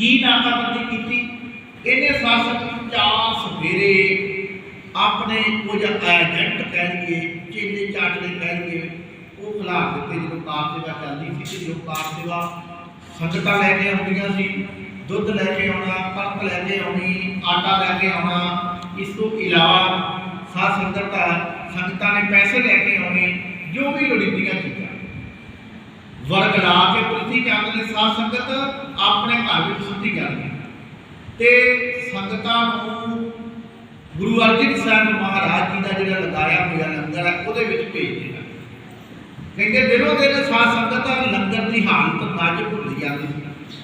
ਕੀ ਨਾਕਾਬੰਦੀ ਕੀਤੀ? ਇਹਨੇ ਸ਼ਾਸਕ ਚਾਰ ਸਵੇਰੇ ਆਪਣੇ ਕੁਝ ਏਜੰਟ ਕਹਿ ਲਈਏ, ਚੇਲੇ ਚਾਟਲੇ ਕਹਿ ਲਈਏ, ਉਹ ਖਿਲਾ ਦਿੱਤੇ ਜਦੋਂ ਕਾਰ ਸੇਵਾ ਚੱਲਦੀ ਸੀ ਜੋ ਕਾਰ ਸੇਵਾ ਸੰਗਤਾਂ ਲੈ ਕੇ ਆਉਂਦੀਆਂ ਸੀ, ਦੁੱਧ ਲੈ ਕੇ ਆਉਣਾ, ਕਣਕ ਲੈ ਕੇ ਆਉਣੀ, ਆਟਾ ਲੈ ਕੇ ਆਉਣਾ, ਇਸ ਤੋਂ ਇਲਾਵਾ ਸਾਧ ਸੰਗਤ ਸੰਗਤਾਂ ਨੇ ਪੈਸੇ ਲੈ ਕੇ ਆਉਣੇ, ਜੋ ਵੀ ਲੋੜੀਂਦੀਆਂ ਚੀਜ਼ਾਂ। ਵਰਗ ਲਾ ਕੇ ਪ੍ਰੀਤੀ ਚੰਦ ਨੇ ਸਾਧ ਸੰਗਤ ਆਪਣੇ ਘਰ ਵਿੱਚ ਸੁੱਤੀ ਜਾਂਦੀ ਤੇ ਸੰਗਤਾਂ ਨੂੰ ਗੁਰੂ ਅਰਜਨ ਸਾਹਿਬ ਮਹਾਰਾਜ ਜੀ ਦਾ ਜਿਹੜਾ ਲਗਾਇਆ ਹੋਇਆ ਲੰਗਰ ਹੈ, ਉਹਦੇ ਵਿੱਚ ਭੇਜ ਦੇਣਾ ਕਹਿੰਦੇ ਦਿਨੋਂ ਦਿਨ ਸਾਧ ਸੰਗਤ ਲੰਗਰ ਦੀ ਹਾਲਤ ਨੱਜ ਭੁੱਲ ਜਾਂਦੀ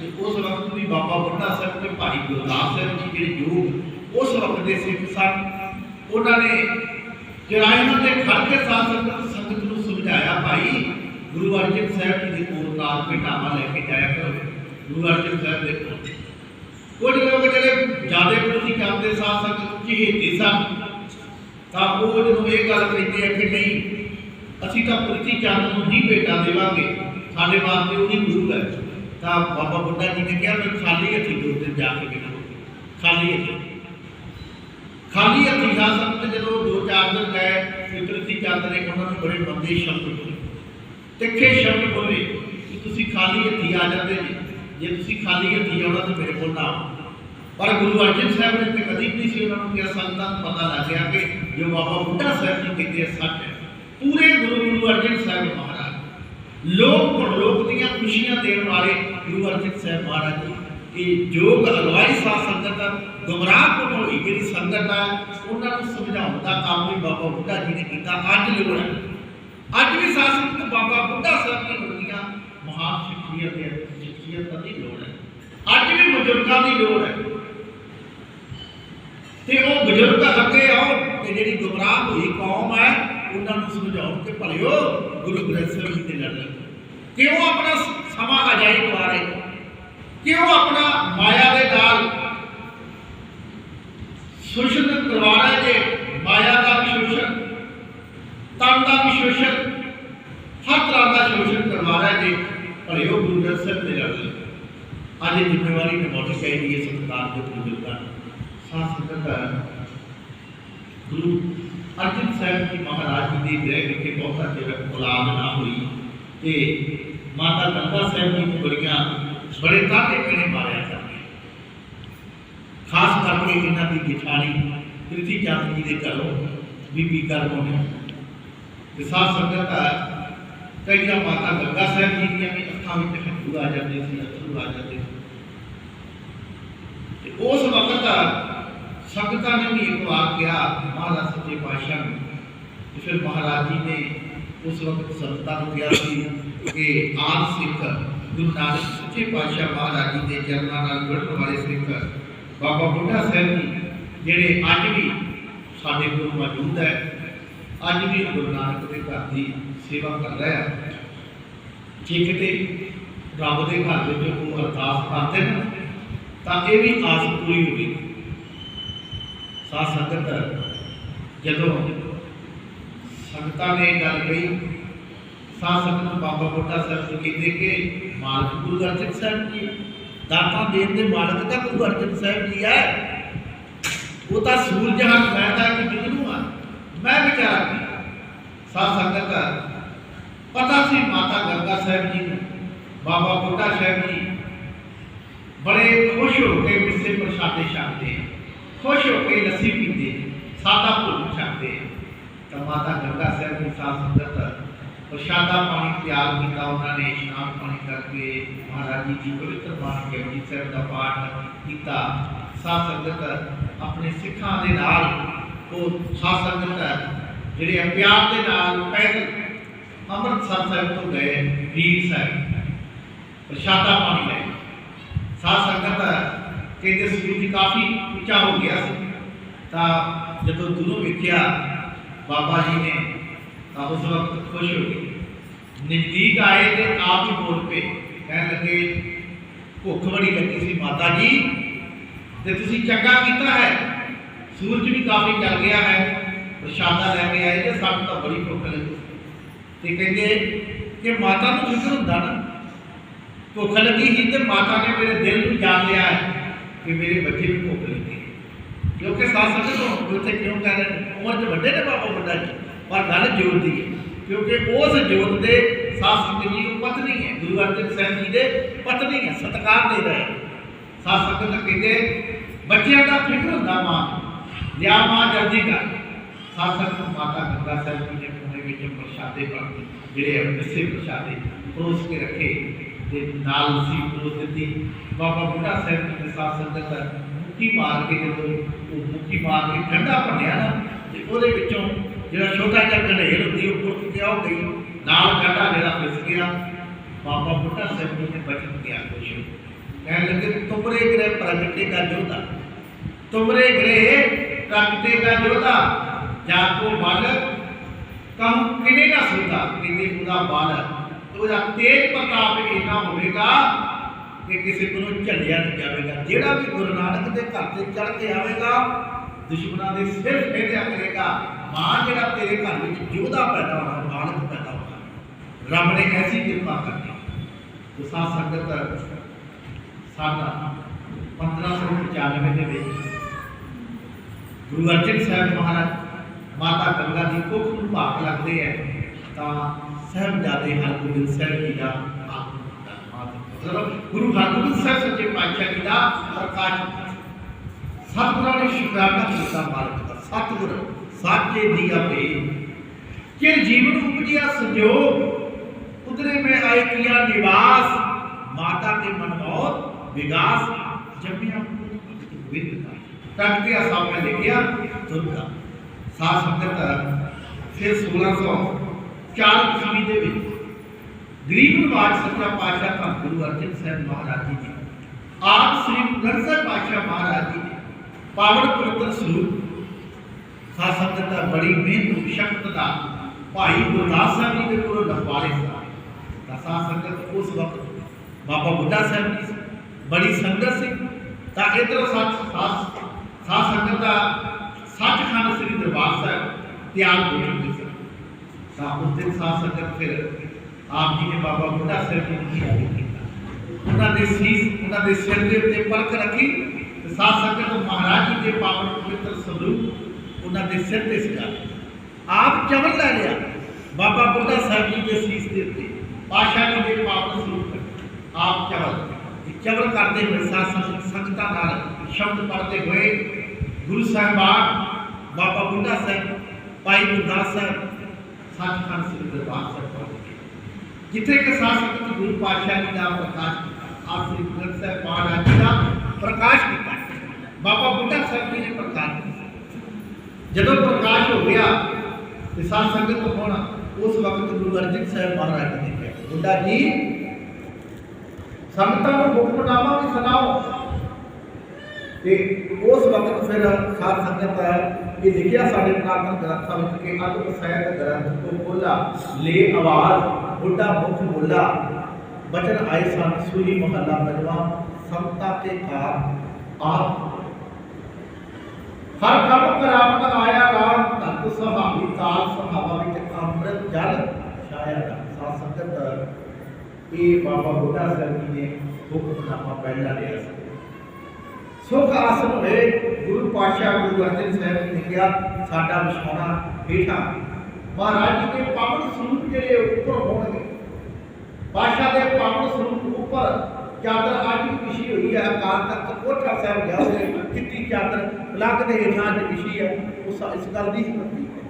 ਤੇ ਉਸ ਵਕਤ ਵੀ ਬਾਬਾ ਬੁੱਢਾ ਸਾਹਿਬ ਤੇ ਭਾਈ ਗੁਰਦਾਸ ਸਾਹਿਬ ਜੀ ਜਿਹੜੇ ਯੋਗ ਉਸ ਵਕਤ ਦੇ ਸਿੱਖ ਸਨ, ਉਹਨਾਂ ਨੇ ਚਰਾਇਆਂ ਤੇ ਖੜ ਕੇ ਸਾਧ ਸੰਗਤ ਨੂੰ ਸਮਝਾਇਆ, ਭਾਈ ਗੁਰੂ ਅਰਜਨ ਸਾਹਿਬ ਜੀ ਦੇ ਕੋਲ ਕਾਲ ਭੇਟਾਵਾ ਲੈ ਕੇ ਜਾਇਆ ਕਰੋ। ਗੁਰੂ ਅਰਜਨ ਸਾਹਿਬ ਦੇ ਕੋਲ। ਕੁਝ ਲੋਕ ਜਿਹੜੇ ਜ਼ਿਆਦਾ ਪ੍ਰਤੀ ਕਰਦੇ ਸਾਧ ਸੰਗਤ ਚਹੇਤੇ ਸਨ, ਤਾਂ ਉਹ ਜਦੋਂ ਇਹ ਗੱਲ ਕਹਿੰਦੇ ਆ ਕਿ ਨਹੀਂ, ਅਸੀਂ ਤਾਂ ਪ੍ਰਤੀ ਚੰਦ ਨੂੰ ਹੀ ਭੇਟਾ ਦੇਵਾਂਗੇ, ਸਾਡੇ ਵਾਸਤੇ ਉਹਦੀ ਗੁਰੂ ਹੈ। ਤਾਂ ਬਾਬਾ ਬੁੱਢਾ ਜੀ ਨੇ ਕਿਹਾ ਮੈਂ ਖਾਲੀ ਹੱਥੀ ਦੋ ਦਿਨ ਜਾ ਕੇ ਮਿਲਾਂ ਖਾਲੀ ਹੱਥੀ। ਖਾਲੀ ਹੱਥੀ ਜਾ ਸਕਦੇ ਜਦੋਂ ਦੋ ਚਾਰ ਦਿਨ ਗਏ ਤੇ ਪ੍ਰਤੀ ਚੰਦ ਨੇ ਉਹਨਾਂ ਨੂੰ ਬੜੇ ਬੰਦੇ ਸ਼ਬਦ ਬੋਲੇ। ਤਿੱਖੇ ਸ਼ਬਦ ਬੋਲੇ ਕਿ ਤੁਸੀਂ ਖਾਲੀ ਹੱਥੀ ਆ ਜਾਂਦੇ ਜੀ ਜੇ ਤੁਸੀਂ ਖਾਲੀ ਹੱਥੀ ਆਉਣਾ ਤਾਂ ਮੇਰੇ ਕੋਲ ਨਾ ਆਓ। ਪਰ ਗੁਰੂ ਅਰਜਨ ਸਾਹਿਬ ਨੇ ਤੇ ਕਦੀ ਵੀ ਨਹੀਂ ਸੀ ਉਹਨਾਂ ਨੂੰ ਕਿਹਾ, ਸੰਤਾਂ ਨੂੰ ਪਤਾ ਲੱਗ ਗਿਆ ਕਿ ਜੋ ਬਾਬਾ ਬੁੱਢਾ ਸਾਹਿਬ ਜੀ ਕਹਿੰਦੇ ਆ, ਸੱਚ ਹੈ। ਪੂਰੇ ਗੁਰੂ ਗੁਰੂ ਅਰਜਨ ਸਾਹਿਬ ਮਹਾਰਾਜ। ਲੋਕ ਪਰਲੋਕ ਦੀਆਂ ਖੁਸ਼ੀਆਂ ਦੇਣ ਵਾਲੇ ਗੁਰੂ ਅਰਜਨ ਸਾਹਿਬ ਮਹਾਰਾਜ ਜੀ ਇਹ ਜੋਗ ਅਲਵਾਈ ਸਾਧ ਸੰਗਤ ਗੁਮਰਾਹ ਕੋਲ ਹੋਈ ਜਿਹੜੀ ਸੰਗਤ ਆ, ਉਹਨਾਂ ਨੂੰ ਸਮਝਾਉਣ ਦਾ ਕੰਮ ਵੀ ਬਾਬਾ ਬੁੱਢਾ ਜੀ ਨੇ ਕੀਤਾ। ਅੱਜ ਲੋੜ ਹੈ ਅੱਜ ਵੀ ਸਾਧ ਸੰਗਤ ਬਾਬਾ ਬੁੱਢਾ ਸਾਹਿਬ ਦੀ ਵਰਗੀਆਂ ਮਹਾਨ ਸ਼ਖਸੀਅਤ ਦੇ ਸ਼ਖਸੀਅਤ ਦੀ ਲੋੜ ਹੈ। ਅੱਜ ਵੀ ਬਜ਼ੁਰਗਾਂ ਦੀ ਲੋੜ ਹੈ। ਤੇ ਉਹ ਬਜ਼ੁਰਗ ਅੱਗੇ ਆਓ ਤੇ ਜਿਹੜੀ ਗੁਮਰਾਹ ਹੋਈ ਕੌਮ ਹੈ, ਉਹਨਾਂ ਨੂੰ ਸਮਝਾਉਣ ਕਿ ਭਲਿਓ ਗੁਰੂ ਗ੍ਰੰਥ ਸਾਹਿਬ ਜੀ ਦੇ ਲੜ। ਲੱਗੋ ਕਿਉਂ ਆਪਣਾ ਸਮਾਂ ਅਜਾਈ ਗਵਾ ਰਹੇ? ਕਿਉਂ ਆਪਣਾ ਮਾਇਆ ਦੇ ਨਾਲ ਸ਼ੋਸ਼ਣ ਕਰਵਾ ਰਹੇ ਜੇ? ਮਾਇਆ ਦਾ ਸ਼ੋਸ਼ਣ ਤਨ ਦਾ ਵੀ ਸ਼ੋਸ਼ਣ ਹਰ ਤਰ੍ਹਾਂ ਦਾ ਸ਼ੋਸ਼ਣ ਕਰਵਾ ਰਹੇ ਜੇ ਭਲਿਓ ਗੁਰੂ ਗ੍ਰੰਥ ਸਾਹਿਬ ਦੇ ਲੜ ਲੱਗੋ ਅੱਜ ਇਹ ਜ਼ਿੰਮੇਵਾਰੀ ਨਿਭਾਉਣੀ ਚਾਹੀਦੀ ਹੈ ਸਰਕਾਰ ਦੇ ਬਜ਼ੁਰਗਾਂ ਨੂੰ ਸਾਧ ਸੰਗਤ ਗੁਰੂ ਅਰਜਨ ਸਾਹਿਬ ਜੀ ਮਹਾਰਾਜ ਜੀ ਦੇ ਗ੍ਰਹਿ ਵਿਖੇ ਬਹੁਤਾ ਚਿਰ ਔਲਾਦ ਨਾ ਹੋਈ ਤੇ ਮਾਤਾ ਗੰਗਾ ਸਾਹਿਬ ਜੀ ਨੂੰ ਬੜੀਆਂ ਬੜੇ ਤਾਕੇ ਕਿਨੇ ਮਾਰਿਆ ਕਰਦੇ ਖਾਸ ਕਰਕੇ ਇਹਨਾਂ ਦੀ ਜਿਠਾਣੀ ਪ੍ਰਿਥੀ ਚੰਦ ਜੀ ਦੇ ਘਰੋਂ ਬੀਬੀ ਕਰਮੋਂ ਨੇ ਤੇ ਸੰਗਤ ਹੈ ਕਈ ਵਾਰ ਮਾਤਾ ਗੰਗਾ ਸਾਹਿਬ ਜੀ ਦੀਆਂ ਵੀ ਅੱਖਾਂ ਵਿੱਚ ਹੰਝੂ ਆ ਜਾਂਦੇ ਸੀ ਅਥਰੂ ਆ ਜਾਂਦੇ ਸੀ। ਤੇ ਉਸ ਵਕਤ ਸੰਗਤਾਂ ਨੇ ਵੀ ਇੱਕ ਵਾਰ ਕਿਹਾ, ਮਹਾਰਾਜ ਸੱਚੇ ਪਾਤਸ਼ਾਹ ਨੂੰ। ਤੇ ਫਿਰ ਮਹਾਰਾਜ ਜੀ ਨੇ ਉਸ ਵਕਤ ਸੰਗਤਾਂ ਨੂੰ ਕਿਹਾ ਸੀ ਕਿ ਆਪ ਸਿੱਖ, ਗੁਰੂ ਨਾਨਕ ਸੱਚੇ ਪਾਤਸ਼ਾਹ ਮਹਾਰਾਜ ਜੀ ਦੇ ਚਰਨਾਂ ਨਾਲ ਜੁੜਨ ਵਾਲੇ ਸਿੱਖ, ਬਾਬਾ ਬੁੱਢਾ ਸਾਹਿਬ ਜੀ, ਜਿਹੜੇ ਅੱਜ ਵੀ ਸਾਡੇ ਕੋਲ ਮੌਜੂਦ ਹੈ ਅੱਜ ਵੀ ਗੁਰੂ ਨਾਨਕ ਦੇ ਘਰ ਦੀ ਸੇਵਾ ਕਰ ਰਿਹਾ ਆ ਜੇ ਕਿਤੇ ਰੱਬ ਦੇ ਘਰ ਵਿੱਚ ਉਹ ਅਰਦਾਸ ਕਰਦੇ ਨੇ ਤਾਂ ਇਹ ਵੀ ਆਸ ਪੂਰੀ ਹੋਈ ਸਾਧ ਸੰਗਤ, ਜਦੋਂ ਸੰਗਤਾਂ ਨੇ ਗੱਲ ਕਹੀ, ਸਾਧ ਸੰਗਤ ਬਾਬਾ ਬੁੱਢਾ ਸਾਹਿਬ ਜੀ ਕਹਿੰਦੇ ਕਿ ਮਾਲਕ ਗੁਰੂ ਅਰਜਨ ਸਾਹਿਬ ਜੀ, ਦਾਤਾ ਦੇਣ ਦੇ ਮਾਲਕ ਤਾਂ ਗੁਰੂ ਅਰਜਨ ਸਾਹਿਬ ਜੀ ਹੈ। ਉਹ ਤਾਂ ਸੂਰਜ ਹੱਥ ਬੈਠਾ ਕਿ ਜਿਗਨੂੰ ਆ ਮੈਂ ਵਿਚਾਰ ਕੀਤਾ ਸਾਧ ਸੰਗਤ ਪਤਾ ਸੀ ਮਾਤਾ ਗੰਗਾ ਸਾਹਿਬ ਜੀ ਨੂੰ ਬਾਬਾ ਬੁੱਢਾ ਸਾਹਿਬ ਜੀ। ਬੜੇ ਖੁਸ਼ ਹੋ ਕੇ ਮਿੱਸੇ ਪ੍ਰਸ਼ਾਦੇ ਛਕਦੇ ਆ ਖੁਸ਼ ਹੋ ਕੇ ਲੱਸੀ ਪੀਂਦੇ ਆ, ਸਾਦਾ ਭੋਜਨ ਛਕਦੇ ਆ। ਤਾਂ ਮਾਤਾ ਗੰਗਾ ਸਾਹਿਬ ਦੀ ਸਾਧ ਸੰਗਤ ਪ੍ਰਸ਼ਾਦਾ ਪਾਣੀ ਤਿਆਰ ਕੀਤਾ ਉਹਨਾਂ ਨੇ ਇਸ਼ਨਾਨ ਪਾਣੀ ਕਰਕੇ ਮਹਾਰਾਜ ਜੀ ਦੀ ਪਵਿੱਤਰ ਬਾਣੀ ਜਪਜੀ ਸਾਹਿਬ ਦਾ ਪਾਠ ਕੀਤਾ। ਸਾਧ ਸੰਗਤ ਆਪਣੇ ਸਿੱਖਾਂ ਦੇ ਨਾਲ ਉਹ ਸਾਧ ਸੰਗਤ ਹੈ, ਜਿਹੜੇ ਪਿਆਰ ਦੇ ਨਾਲ ਪੈਦਲ ਅੰਮ੍ਰਿਤਸਰ ਸਾਹਿਬ ਤੋਂ ਗਏ ਵੀਰ ਸਾਹਿਬ। ਪ੍ਰਸ਼ਾਦਾ ਪਾਣੀ ਲੈ ਸਾਧ ਸੰਗਤ ਕਹਿੰਦੇ ਸੂਰਜ ਕਾਫੀ ਉੱਚਾ ਹੋ ਗਿਆ ਸੀ। ਤਾਂ ਜਦੋਂ ਦੂਰੋਂ ਵੇਖਿਆ ਬਾਬਾ ਜੀ ਨੇ, ਤਾਂ ਉਸ ਵਕਤ ਖੁਸ਼ ਹੋ ਗਏ। ਨਜ਼ਦੀਕ ਆਏ ਤੇ ਆਪ ਹੀ ਬੋਲ ਪਏ, ਕਹਿਣ ਲੱਗੇ, ਭੁੱਖ ਬੜੀ ਲੱਗੀ ਸੀ ਮਾਤਾ ਜੀ, ਤੇ ਤੁਸੀਂ ਚੰਗਾ ਕੀਤਾ ਹੈ। ਸੂਰਜ ਵੀ ਕਾਫੀ ਚੱਲ ਗਿਆ ਹੈ, ਪ੍ਰਸ਼ਾਦਾ ਲੈ ਕੇ ਆਏ ਤੇ ਸਾਨੂੰ ਤਾਂ ਬੜੀ ਭੁੱਖ ਲੱਗੀ। ਤੇ ਕਹਿੰਦੇ ਕਿ ਮਾਤਾ ਨੂੰ ਫਿਕਰ ਹੁੰਦਾ ਨਾ, ਭੁੱਖ ਲੱਗੀ ਸੀ ਤੇ ਮਾਤਾ ਨੇ ਮੇਰੇ ਦਿਲ ਨੂੰ ਜਾਣ ਲਿਆ ਹੈ ਕਿ ਮੇਰੇ ਬੱਚੇ ਨੂੰ ਭੁੱਖ ਲੱਗੀ। ਕਿਉਂਕਿ ਸਾਧ ਸੰਗਤ ਨੂੰ ਉੱਥੇ ਕਿਉਂ ਕਹਿ ਰਹੇ ਨੇ? ਉਮਰ 'ਚ ਵੱਡੇ ਨੇ ਬਾਬਾ ਬੁੱਢਾ ਜੀ, ਪਰ ਗੱਲ ਜੋਤ ਦੀ ਹੈ। ਕਿਉਂਕਿ ਉਸ ਜੋਤ ਦੇ ਸਾਧ ਸੰਗਤ ਜੀ ਉਹ ਪਤਨੀ ਹੈ, ਗੁਰੂ ਅਰਜਨ ਸਾਹਿਬ ਜੀ ਦੇ ਪਤਨੀ ਹੈ, ਸਤਕਾਰ ਦੇ ਰਹੇ ਸਾਧ ਤਾਂ ਕਹਿੰਦੇ, ਬੱਚਿਆਂ ਦਾ ਫਿਕਰ ਹੁੰਦਾ ਮਾਂ ਲਿਆ ਮਾਂ ਜਲਦੀ ਕਰ। ਸਾਧ ਮਾਤਾ ਗੰਗਾ ਸਾਹਿਬ ਜੀ ਨੇ ਕੋਨੇ ਵਿੱਚ ਪ੍ਰਸ਼ਾਦੇ ਬਣ ਜਿਹੜੇ ਆ ਪ੍ਰਸ਼ਾਦੇ। ਪਰੋਸ ਕੇ ਰੱਖੇ ਤੇ ਨਾਲ ਸੀ ਪਰੋਸ ਦਿੱਤੀ। ਬਾਬਾ ਬੁੱਢਾ ਸਾਹਿਬ ਜੀ ਨੇ ਸਾਧ ਸੰਗਤ ਮੁੱਠੀ ਮਾਰ ਕੇ ਜਦੋਂ ਉਹ ਮੁੱਠੀ ਮਾਰ ਕੇ ਠੰਡਾ ਭੰਨਿਆ ਨਾ, ਤੇ ਉਹਦੇ ਵਿੱਚੋਂ ਜਿਹੜਾ ਛੋਟਾ ਜਿਹਾ ਘਨੇਰ ਹੁੰਦੀ, ਉਹ ਪੁੱਟ ਕੇ ਆਉ ਗਈ। ਨਾਲ ਕੰਡਾ ਜਿਹੜਾ ਫਿਸ ਗਿਆ। ਬਾਬਾ ਬੁੱਢਾ ਸਾਹਿਬ ਜੀ ਨੇ ਬਚਨ ਕਿਹਾ ਕੁਛ। ਕਹਿਣ ਲੱਗੇ, ਤੁਮਰੇ ਗ੍ਰਹਿ ਪ੍ਰਗਟੇ ਦਾ ਜੋਧਾ। ਤੁਮਰੇ ਗ੍ਰਹਿ ਪ੍ਰਗਟੇ ਦਾ ਜੋਧਾ ਜਾ ਕੋ ਬਾਲਕ ਕਮ ਕਿਨੇ ਨਾ ਸੁਣਦਾ, ਕਿਨੇ ਉਹਦਾ ਬਾਲਕ ਉਹਦਾ ਤੇਜ ਪ੍ਰਤਾਪ ਇੰਨਾ ਹੋਵੇਗਾ ਕਿ ਕਿਸੇ ਕੋਲੋਂ ਝੱਲਿਆ ਨਹੀਂ ਜਾਵੇਗਾ। ਜਿਹੜਾ ਵੀ ਗੁਰੂ ਨਾਨਕ ਦੇ ਘਰ ਤੇ ਚੜ ਕੇ ਆਵੇਗਾ, ਦੁਸ਼ਮਣਾਂ ਦੇ ਸਿਰ ਫੇਰਿਆ ਕਰੇਗਾ। ਮਾਂ ਜਿਹੜਾ ਤੇਰੇ ਘਰ ਵਿੱਚ ਯੋਧਾ ਪੈਦਾ ਹੋਣਾ ਬਾਲਕ ਪੈਦਾ ਹੋਣਾ। ਰੱਬ ਨੇ ਐਸੀ ਕਿਰਪਾ ਕਰਨੀ। ਤੇ ਸੰਗਤ, ਸਾਡਾ 1595 ਦੇ ਵਿੱਚ ਗੁਰੂ ਅਰਜਨ ਸਾਹਿਬ ਮਹਾਰਾਜ ਮਾਤਾ ਗੰਗਾ ਦੀ ਕੁੱਖ ਨੂੰ ਭਾਗ ਲੱਗਦੇ ਹੈ ਤਾਂ ਸਾਹਿਬਜ਼ਾਦੇ ਹਰਗੋਬਿੰਦ ਸਾਹਿਬ ਜੀ ਦਾ ਮਤਲਬ ਗੁਰੂ ਹਰਗੋਬਿੰਦ ਸਾਹਿਬ ਸੱਚੇ ਪਾਤਸ਼ਾਹ ਜੀ ਦਾ ਪ੍ਰਕਾਸ਼ ਹੁੰਦਾ। ਸਤਿਗੁਰਾਂ ਨੇ ਸ਼ੁਕਰਾਨਾ ਕੀਤਾ ਮਾਲਕ ਦਾ ਸਤਿਗੁਰ ਸਾਚੇ ਦੀ ਆਪੇ ਕਿ ਜੀਵਨ ਉਪਜਿਆ ਸੰਜੋਗ, ਉਧਰੇ ਮੈਂ ਆਏ ਕੀਆ ਨਿਵਾਸ, ਮਾਤਾ ਕੇ ਮਨਮੋਤ ਵਿਗਾਸ, ਜੰਮਿਆ ਵਿਦਤਾ ਤਖਤੇ ਅਸਾਮ ਨੇ ਲਿਖਿਆ ਦੁਰਗਾ ਸਾਧ ਸੰਗਤ ਫਿਰ 1604 ਈਸਵੀ ਦੇ ਵਿੱਚ ਗਰੀਬ ਨਿਵਾਜ ਸੱਚਾ ਪਾਤਸ਼ਾਹ ਧੰਨ ਗੁਰੂ ਅਰਜਨ ਸਾਹਿਬ ਮਹਾਰਾਜ ਜੀ ਨੇ ਆਪ ਸ੍ਰੀ ਗੁਰੂ ਸਾਹਿਬ ਪਾਤਸ਼ਾਹ ਮਹਾਰਾਜ ਜੀ ਨੇ ਪਾਵਨ ਪਵਿੱਤਰ ਸਰੂਪ ਸਾਧ ਸੰਗਤ ਦਾ ਬੜੀ ਮਿਹਨਤ ਸ਼ਕਤ ਦਾ ਭਾਈ ਗੁਰਦਾਸ ਸਾਹਿਬ ਜੀ ਦੇ ਕੋਲੋਂ ਲਖਵਾਰੇ ਸਨ ਤਾਂ ਸਾਧ ਸੰਗਤ ਉਸ ਵਕਤ ਬਾਬਾ ਬੁੱਢਾ ਸਾਹਿਬ ਜੀ ਸੀ, ਬੜੀ ਸੰਗਤ ਸੀ ਤਾਂ ਇਧਰ ਸੱਚ ਸਾਧ ਸਾਧ ਸੰਗਤ ਦਾ ਸੱਚਖੰਡ ਸ੍ਰੀ ਦਰਬਾਰ ਸਾਹਿਬ ਤਿਆਰ ਹੋ ਚੁੱਕੇ ਸਨ ਤਾਂ ਉਸ ਦਿਨ ਸਾਧ ਸੰਗਤ ਫਿਰ ਆਪ ਜੀ ਨੇ ਬਾਬਾ ਬੁੱਢਾ ਸਾਹਿਬ ਜੀ ਨੂੰ ਸ਼ਹੀਦ ਕੀਤਾ ਉਹਨਾਂ ਦੇ ਸੀਸ ਉਹਨਾਂ ਦੇ ਸਿਰ ਦੇ ਉੱਤੇ ਪਲਕ ਰੱਖੀ ਤੇ ਸਾਧ ਸੰਗਤ ਮਹਾਰਾਜ ਜੀ ਦੇ ਪਾਵਨ ਪਵਿੱਤਰ ਸਰੂਪ ਉਹਨਾਂ ਦੇ ਸਿਰ ਤੇ ਸਜਾ ਆਪ ਚਵਰ ਲੈ ਲਿਆ ਬਾਬਾ ਬੁੱਢਾ ਸਾਹਿਬ ਜੀ ਦੇ ਸੀਸ ਦੇ ਉੱਤੇ ਪਾਸ਼ਾ ਜੀ ਦੇ ਪਾਵਨ ਸਰੂਪ ਤੇ ਆਪ ਚਵਰ ਇਹ ਚਵਰ ਕਰਦੇ ਹੋਏ ਸਾਧ ਸੰਗਤ ਸੰਗਤਾਂ ਨਾਲ ਸ਼ਬਦ ਪੜ੍ਹਦੇ ਹੋਏ ਗੁਰੂ ਸਾਹਿਬਾਨ, ਬਾਬਾ ਬੁੱਢਾ ਸਾਹਿਬ, ਭਾਈ ਗੁਰਦਾਸ ਸਾਹਿਬ ਸੱਚਖੰਡ ਸ੍ਰੀ ਦਰਬਾਰ ਸਾਹਿਬ ਪਹੁੰਚ ਜਿੱਥੇ ਕਿ ਸਾਧ ਸੰਗਤ ਗੁਰੂ ਪਾਤਸ਼ਾਹ ਜੀ ਦਾ ਪ੍ਰਕਾਸ਼ ਕੀਤਾ, ਆਪ ਗ੍ਰੰਥ ਸਾਹਿਬ ਮਹਾਰਾਜ ਦਾ ਪ੍ਰਕਾਸ਼ ਕੀਤਾ। ਬਾਬਾ ਬੁੱਢਾ ਸਾਹਿਬ ਜੀ ਨੇ ਪ੍ਰਕਾਸ਼ ਕੀਤਾ। ਜਦੋਂ ਪ੍ਰਕਾਸ਼ ਹੋ ਗਿਆ ਤੇ ਸਾਧ ਸੰਗਤ ਹੁਣ ਉਸ ਵਕਤ ਗੁਰੂ ਅਰਜਨ ਸਾਹਿਬ ਮਹਾਰਾਜ ਨੇ ਕਿਹਾ, ਬੁੱਢਾ ਜੀ ਸੰਗਤਾਂ ਨੂੰ ਹੁਕਮਨਾਮਾ ਵੀ ਸੁਣਾਓ। ਤੇ ਉਸ ਵਕਤ ਫਿਰ ਸਾਧ ਸੰਗਤ ਇਹ ਲਿਖਿਆ ਸਾਡੇ ਪ੍ਰਾਰਥਨਾ ਗ੍ਰੰਥਾਂ ਵਿੱਚ ਕਿ ਅਤਿ ਸਹਿਤ ਗ੍ਰੰਥ ਕੋ ਖੋਲਾ ਲੈ ਆਵਾਜ਼, ਬੁੱਢਾ ਮੁਖ ਬੋਲਾ, ਬਚਨ ਆਏ ਸਨ ਸੂਰੀ ਮਹੱਲਾ ਪੰਜਵਾਂ ਸੰਤਾ ਤੇ ਕਾਰ ਆਪ ਹਰ ਕੰਮ ਕਰਾਵਤ ਆਇਆ ਰਾਮ ਤਤ ਸੁਹਾਵੀ ਤਾਲ ਸੁਹਾਵਾ ਵਿੱਚ ਅੰਮ੍ਰਿਤ ਜਲ ਛਾਇਆ ਦਾ ਸਾਧ ਸੰਗਤ, ਇਹ ਬਾਬਾ ਬੁੱਢਾ ਸਾਹਿਬ ਜੀ ਨੇ ਹੁਕਮਨਾਮਾ ਪਹਿਲਾ ਲਿਆ ਸੀ। ਸੁਖ ਆਸਨ ਹੋਏ, ਗੁਰੂ ਪਾਤਸ਼ਾਹ ਗੁਰੂ ਅਰਜਨ ਸਾਹਿਬ ਜੀ ਨੇ ਕਿਹਾ, ਸਾਡਾ ਵਿਛਾਉਣਾ ਹੇਠਾਂ ਮਹਾਰਾਜ ਜੀ ਦੇ ਪਾਵਨ ਸਰੂਪ ਜਿਹੜੇ ਉੱਪਰ ਹੋਣਗੇ। ਪਾਤਸ਼ਾਹ ਦੇ ਪਾਵਨ ਸਰੂਪ ਉੱਪਰ ਚਾਦਰ ਅੱਜ ਵੀ ਵਿਛੀ ਹੋਈ ਹੈ ਅਕਾਲ ਤਖਤ ਕੋਠਾ ਸਾਹਿਬ ਜਾਓਗੇ ਕਿੱਤੀ ਚਾਦਰ ਪਲੱਗ ਦੇ ਹੇਠਾਂ ਅੱਜ ਵਿਛੀ ਹੈ ਉਸ ਇਸ ਗੱਲ ਦੀ ਸਮਝੀ ਹੈ।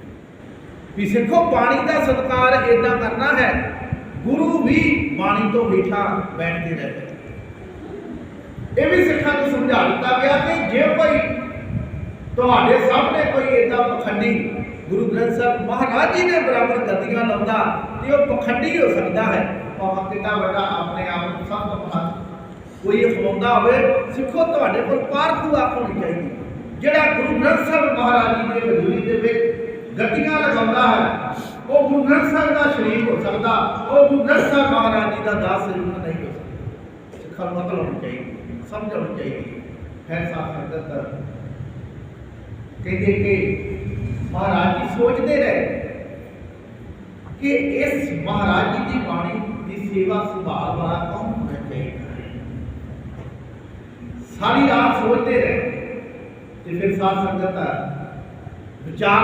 ਵੀ ਸਿੱਖੋ, ਬਾਣੀ ਦਾ ਸਤਕਾਰ ਏਦਾਂ ਕਰਨਾ ਹੈ, ਗੁਰੂ ਵੀ ਬਾਣੀ ਤੋਂ ਹੇਠਾਂ ਬੈਠਦੇ ਰਹਿੰਦੇ ਇਹ ਵੀ ਸਿੱਖਾਂ ਨੂੰ ਸਮਝਾ ਦਿੱਤਾ ਗਿਆ ਕਿ ਜੇ ਕੋਈ ਤੁਹਾਡੇ ਸਾਹਮਣੇ ਕੋਈ ਏਦਾਂ ਪਖੰਡੀ ਗੁਰੂ ਗ੍ਰੰਥ ਸਾਹਿਬ ਮਹਾਰਾਜ ਜੀ ਦੇ ਬਰਾਬਰ ਗੱਦੀਆਂ ਲਾਉਂਦਾ ਤੇ ਉਹ ਪਖੰਡੀ ਹੋ ਸਕਦਾ ਹੈ ਭਾਵੇਂ ਕਿੰਨਾ ਵੱਡਾ ਆਪਣੇ ਆਪ ਨੂੰ ਸਭ ਤੋਂ ਮਹਾਨ ਕੋਈ ਅਖਵਾਉਂਦਾ ਹੋਵੇ, ਸਿੱਖੋ ਤੁਹਾਡੇ ਕੋਲ ਪਾਰਖੂ ਆਖ ਹੋਣੀ ਚਾਹੀਦੀ। ਜਿਹੜਾ ਗੁਰੂ ਗ੍ਰੰਥ ਸਾਹਿਬ ਮਹਾਰਾਜ ਜੀ ਦੇ ਹਜ਼ੂਰੀ ਦੇ ਵਿੱਚ ਗੱਦੀਆਂ ਲਗਾਉਂਦਾ ਹੈ, ਉਹ ਗੁਰੂ ਗ੍ਰੰਥ ਸਾਹਿਬ ਦਾ ਸ਼ਰੀਕ ਹੋ ਸਕਦਾ, ਉਹ ਗੁਰੂ ਗ੍ਰੰਥ ਸਾਹਿਬ ਮਹਾਰਾਜ ਜੀ ਦਾ ਦਾਸ ਜ਼ਰੂਰ ਨਹੀਂ ਹੋ ਸਕਦਾ। ਸਿੱਖਾਂ ਨੂੰ ਮਤਲਬ ਹੋਣੀ ਚਾਹੀਦੀ। ਸਮਝ ਹੋਣੀ ਚਾਹੀਦੀ ਹੈ। ਸਾਥ ਸੰਗਤ ਕਹਿੰਦੇ ਕਿ ਮਹਾਰਾਜ ਜੀ ਸੋਚਦੇ ਰਹੇ ਕਿ ਇਸ ਮਹਾਰਾਜ ਜੀ ਦੀ ਬਾਣੀ ਦੀ ਸੇਵਾ ਸੰਭਾਲ ਵਾਲਾ ਕੌਣ ਹੋਣਾ ਚਾਹੀਦਾ ਸਾਰੀ ਰਾਤ ਸੋਚਦੇ ਰਹੇ ਤੇ ਫਿਰ ਸਾਧ ਸੰਗਤ ਵਿਚਾਰ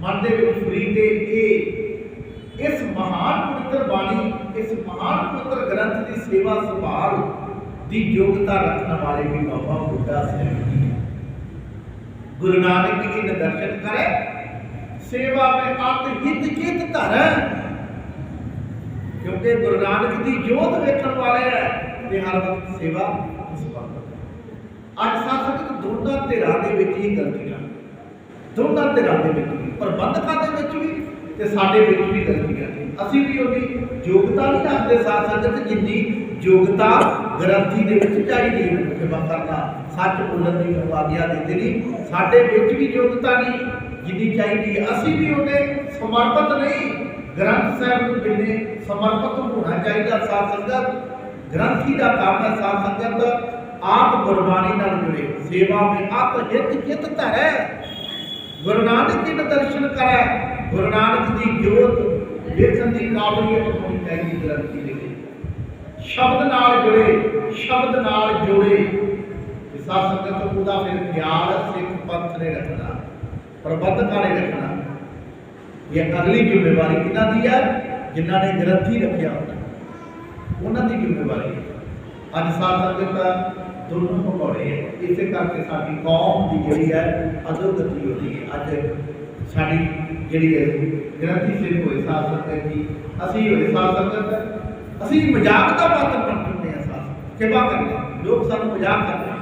ਮਨ ਦੇ ਵਿੱਚ ਫਰੀ ਤੇ ਇਹ ਇਸ ਮਹਾਨ ਪਵਿੱਤਰ ਬਾਣੀ, ਇਸ ਮਹਾਨ ਪਵਿੱਤਰ ਗ੍ਰੰਥ ਦੀ ਸੇਵਾ ਸੰਭਾਲ ਦੀ ਯੋਗਤਾ ਰੱਖਣ ਵਾਲੇ ਵੀ ਬਾਬਾ ਬੁੱਢਾ ਸਾਹਿਬ ਜੀ ਗੁਰੂ ਨਾਨਕ ਜੀ ਦੇ ਦਰਸ਼ਨ ਕਰੇ, ਸੇਵਾ ਵਿੱਚ ਅਤ ਹਿਤ ਚਿਤ ਧਰੈ। ਕਿਉਂਕਿ ਗੁਰੂ ਨਾਨਕ ਦੀ ਜੋਤ ਵੇਖਣ ਵਾਲੇ ਹੈ ਤੇ ਹਰ ਵਕਤ ਸੇਵਾ ਅੱਜ ਸਾਥ ਦੋਨਾਂ ਧਿਰਾਂ ਦੇ ਵਿੱਚ ਹੀ ਗਲਤੀਆਂ ਦੋਨਾਂ ਧਿਰਾਂ ਦੇ ਵਿੱਚ ਪ੍ਰਬੰਧਕਾਂ ਦੇ ਵਿੱਚ ਵੀ ਤੇ ਸਾਡੇ ਵਿੱਚ ਵੀ ਗਲਤੀਆਂ ਅਸੀਂ ਵੀ ਉਹਦੀ ਯੋਗਤਾ ਨਹੀਂ ਰੱਖਦੇ ਸਾਥ ਸੰਗਤ ਜਿੰਨੀ ਯੋਗਤਾ ਗ੍ਰੰਥੀ ਦੇ ਵਿੱਚ ਚਾਹੀਦੀ ਹੈ ਸੇਵਾ ਕਰਨਾ। ਸੱਚ ਬੋਲਣ ਦੀ ਆਗਿਆ ਦਿੰਦੇ ਨਹੀਂ ਸਾਡੇ ਵਿੱਚ ਵੀ ਯੋਗਤਾ ਨਹੀਂ ਜਿੰਨੀ ਚਾਹੀਦੀ ਹੈ। ਅਸੀਂ ਵੀ ਉਹਨੇ ਸਮਰਪਿਤ ਨਹੀਂ। ਗ੍ਰੰਥ ਸਾਹਿਬ ਨੂੰ ਜਿੰਨੇ ਸਮਰਪਿਤ ਹੋਣਾ ਚਾਹੀਦਾ ਸਾਥ ਸੰਗਤ। ਗ੍ਰੰਥੀ ਦਾ ਕੰਮ ਹੈ ਸਾਧ ਸੰਗਤ। ਆਪ ਗੁਰਬਾਣੀ ਨਾਲ ਜੁੜੇ। ਸੇਵਾ ਵਿੱਚ ਅਤ ਹਿਤ ਚਿਤ ਧਰੈ। ਗੁਰੂ ਨਾਨਕ ਜੀ ਦੇ ਦਰਸ਼ਨ ਕਰੈ ਗੁਰੂ ਨਾਨਕ ਦੀ ਜੋਤ ਵੇਖਣ ਦੀ ਕਾਬਲੀਅਤ ਹੋਣੀ ਚਾਹੀਦੀ ਗ੍ਰੰਥੀ ਦੇ ਵਿੱਚ ਸ਼ਬਦ ਨਾਲ ਜੁੜੇ, ਸ਼ਬਦ ਨਾਲ ਜੋੜੇ। ਤੇ ਸਾਧ ਸੰਗਤ ਉਹਦਾ ਫਿਰ ਖਿਆਲ ਸਿੱਖ ਪੰਥ ਨੇ ਰੱਖਣਾ ਪ੍ਰਬੰਧਕਾਂ ਨੇ ਰੱਖਣਾ? ਇਹ ਅਗਲੀ ਜ਼ਿੰਮੇਵਾਰੀ ਕਿਹਨਾਂ ਦੀ ਹੈ? ਜਿਨ੍ਹਾਂ ਨੇ ਗ੍ਰੰਥੀ ਰੱਖਿਆ ਹੁੰਦਾ। ਉਹਨਾਂ ਦੀ ਜ਼ਿੰਮੇਵਾਰੀ ਹੈ। ਅੱਜ ਸਾਧ ਸੰਗਤ ਦੋਨੋਂ ਪਕੌੜੇ ਹੈ। ਇਸੇ ਕਰਕੇ ਸਾਡੀ ਕੌਮ ਦੀ ਜਿਹੜੀ ਹੈ ਅਧੋਗਤੀ ਹੋ ਰਹੀ ਹੈ। ਅੱਜ ਸਾਡੀ ਜਿਹੜੀ ਹੈ ਗ੍ਰੰਥੀ ਸਿੰਘ ਹੋਏ ਸਾਧ ਸੰਗਤ ਜੀ ਅਸੀਂ ਹੋਏ ਸਾਧ ਸੰਗਤ ਅਸੀਂ ਮਜ਼ਾਕ ਦਾ ਪਾਤਰ ਬਣ ਚੁੱਕੇ ਹਾਂ ਸਾਧ ਸੇਵਾ ਕਰਦੇ ਹਾਂ। ਲੋਕ ਸਾਨੂੰ ਮਜ਼ਾਕ ਕਰਦੇ ਹਨ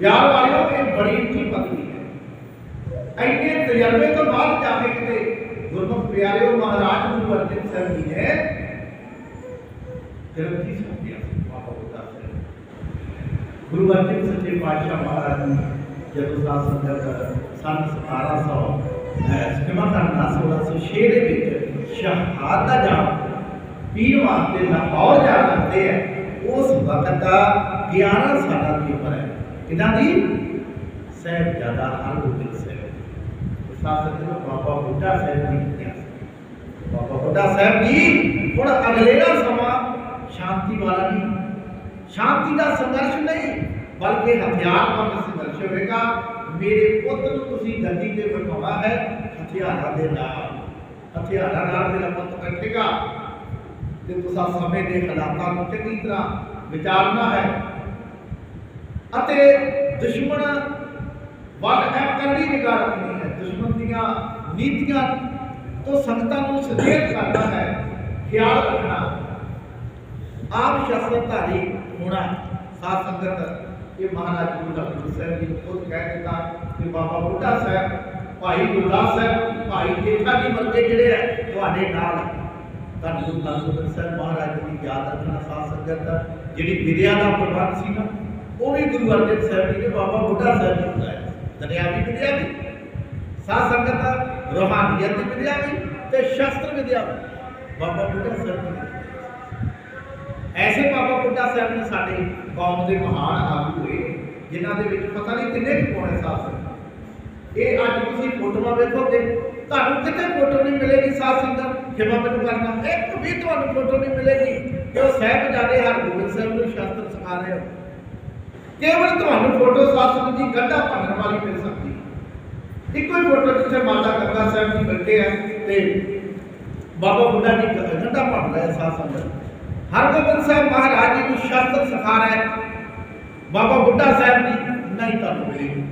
ਪਿਆਰ ਵਾਲਿਓ, ਇਹ ਬੜੀ ਉੱਚੀ ਪਦਵੀ ਹੈ। ਐਨੇ ਤਜਰਬੇ ਤੋਂ ਬਾਅਦ ਜਾ ਕੇ ਕਿਤੇ ਗੁਰਮੁਖ ਪਿਆਰਿਓ ਮਹਾਰਾਜ ਗੁਰੂ ਅਰਜਨ ਸਾਹਿਬ ਜੀ ਨੇ ਗ੍ਰੰਥੀ ਸੰਭਿਆ ਬਾਬਾ ਬੁੱਢਾ ਸਾਹਿਬ ਗੁਰੂ ਅਰਜਨ ਸੱਚੇ ਪਾਤਸ਼ਾਹ ਮਹਾਰਾਜ ਨੇ ਜਦੋਂ ਸਾਧ ਸੰਗਤ, ਸੰਨ 1700 ਸਕਮਾ ਕਰਨਾ 1606 ਦੇ ਵਿੱਚ ਸ਼ਹਾਦਤ ਦਾ ਜਾਮ ਵਾਸਤੇ ਲਾਹੌਰ ਜਾ ਲੱਗੇ ਹੈ ਉਸ ਵਕਤ ਦਾ 11 ਸਾਲਾਂ ਦੀ ਉਮਰ ਹੈ। ਕਿੰਨਾ ਦੀ? ਸਾਹਿਬਜ਼ਾਦਾ ਹਰਗੋਬਿੰਦ ਸਾਹਿਬ। ਸਾਸਤ ਨੂੰ ਬਾਬਾ ਬੁੱਢਾ ਸਾਹਿਬ ਜੀ ਕਿਹਾ ਬਾਬਾ ਬੁੱਢਾ ਸਾਹਿਬ ਜੀ, ਹੁਣ ਅਗਲੇਰਾ ਸਮਾਂ ਸ਼ਾਂਤੀ ਵਾਲਾ ਨਹੀਂ। ਸ਼ਾਂਤੀ ਦਾ ਸੰਘਰਸ਼ ਨਹੀਂ, ਬਲਕਿ ਹਥਿਆਰ ਹਥਿਆਰਬੰਦ ਸੰਘਰਸ਼ ਹੋਵੇਗਾ। ਮੇਰੇ ਪੁੱਤ ਨੂੰ ਤੁਸੀਂ ਗੱਦੀ ਤੇ ਬਿਠਾਉਣਾ ਹੈ, ਹਥਿਆਰਾਂ ਦੇ ਨਾਲ। ਹਥਿਆਰਾਂ ਨਾਲ ਮੇਰਾ ਪੁੱਤ ਬੈਠੇਗਾ। ਤੇ ਤੁਸੀਂ ਸਮੇਂ ਦੇ ਹਾਲਾਤਾਂ ਨੂੰ ਚੰਗੀ ਤਰ੍ਹਾਂ ਵਿਚਾਰਨਾ ਹੈ ਅਤੇ ਦੁਸ਼ਮਣ ਵੱਲ ਇਹ ਕਰੜੀ ਨਿਗਾਹ ਰੱਖਣੀ ਹੈ ਦੁਸ਼ਮਣ ਦੀਆਂ ਨੀਤੀਆਂ ਤੋਂ ਸੰਗਤਾਂ ਨੂੰ ਸੁਚੇਤ ਕਰਨਾ ਹੈ ਖਿਆਲ ਰੱਖਣਾ ਆਪ ਸ਼ਸਤਰਧਾਰੀ ਹੋਣਾ ਸਾਧ ਸੰਗਤ ਇਹ ਮਹਾਰਾਜ ਗੁਰੂ ਗ੍ਰੰਥ ਸਾਹਿਬ ਜੀ ਨੇ ਖੁਦ ਕਹਿ ਦਿੱਤਾ ਕਿ ਬਾਬਾ ਬੁੱਢਾ ਸਾਹਿਬ ਭਾਈ ਗੁਰਦਾਸ ਸਾਹਿਬ ਭਾਈ ਜੇਠਾ ਜੀ ਵਰਗੇ ਜਿਹੜੇ ਹੈ ਤੁਹਾਡੇ ਨਾਲ ਹੈ। ਧੰਨ ਗੁਰੂ ਗ੍ਰੰਥ ਸਾਹਿਬ ਮਹਾਰਾਜ ਦੀ ਯਾਦ ਰੱਖਣਾ ਸਾਧ ਸੰਗਤ ਜਿਹੜੀ ਵਿਦਿਆ ਦਾ ਪ੍ਰਬੰਧ ਸੀ ਨਾ, ਉਹ ਵੀ ਗੁਰੂ ਅਰਜਨ ਸਾਹਿਬ ਜੀ ਨੇ ਬਾਬਾ ਬੁੱਢਾ ਸਾਹਿਬ ਜੀ ਨੂੰ ਲਾਇਆ ਦਰਿਆਵੀ ਵਿਦਿਆ ਵੀ, ਸਾਧ ਸੰਗਤ ਰੋਹਾਨੀਅਤ ਦੀ ਵਿਦਿਆ ਵੀ ਤੇ ਸ਼ਸਤਰ ਵਿਦਿਆ ਵੀ। ਬਾਬਾ ਬੁੱਢਾ ਸਾਹਿਬ ਜੀ ਨੇ ਐਸੇ ਬਾਬਾ ਬੁੱਢਾ ਸਾਹਿਬ ਨੇ ਸਾਡੇ ਕੌਮ ਦੇ ਮਹਾਨ ਆਗੂ ਹੋਏ, ਜਿਨ੍ਹਾਂ ਦੇ ਵਿੱਚ ਪਤਾ ਨਹੀਂ ਕਿੰਨੇ ਕੁ ਪੌਣੇ ਸਾਧ ਸੰਗਤ। ਇਹ ਅੱਜ ਤੁਸੀਂ ਫੋਟੋਆਂ ਵੇਖੋਗੇ ਤੁਹਾਨੂੰ ਕਿਤੇ ਫੋਟੋ ਨਹੀਂ ਮਿਲੇਗੀ, ਸਾਧ ਸੰਗਤ ਜਿਵੇਂ ਕਰਨਾ। ਇੱਕ ਵੀ ਤੁਹਾਨੂੰ ਫੋਟੋ ਨਹੀਂ ਮਿਲੇਗੀ ਕਿ ਉਹ ਸਾਹਿਬਜ਼ਾਦੇ ਹਰਗੋਬਿੰਦ ਸਾਹਿਬ ਨੂੰ ਸ਼ਸਤਰ ਸਿਖਾ ਰਹੇ ਹੋ। ਕੇਵਲ ਤੁਹਾਨੂੰ ਫੋਟੋ ਸਾਧ ਸੰਗਤ ਦੀ ਗੱਡਾ ਭੰਨਣ ਵਾਲੀ ਮਿਲ ਸਕਦੀ। ਹੈ। ਇੱਕੋ ਹੀ ਫੋਟੋ ਜਿੱਥੇ ਮਾਤਾ ਗੰਗਾ ਸਾਹਿਬ ਜੀ ਬੈਠੇ ਆ ਤੇ ਬਾਬਾ ਬੁੱਢਾ ਜੀ ਗੱਡਾ ਭੰਨ ਰਿਹਾ ਸਾਧ ਸੰਗਤ। ਹਰਗੋਬਿੰਦ ਸਾਹਿਬ ਮਹਾਰਾਜ ਜੀ ਨੂੰ ਸ਼ਸਤਰ ਸਿਖਾ ਰਿਹਾ ਬਾਬਾ ਬੁੱਢਾ ਸਾਹਿਬ ਜੀ ਨਹੀਂ ਤੁਹਾਨੂੰ ਮਿਲੇਗੀ।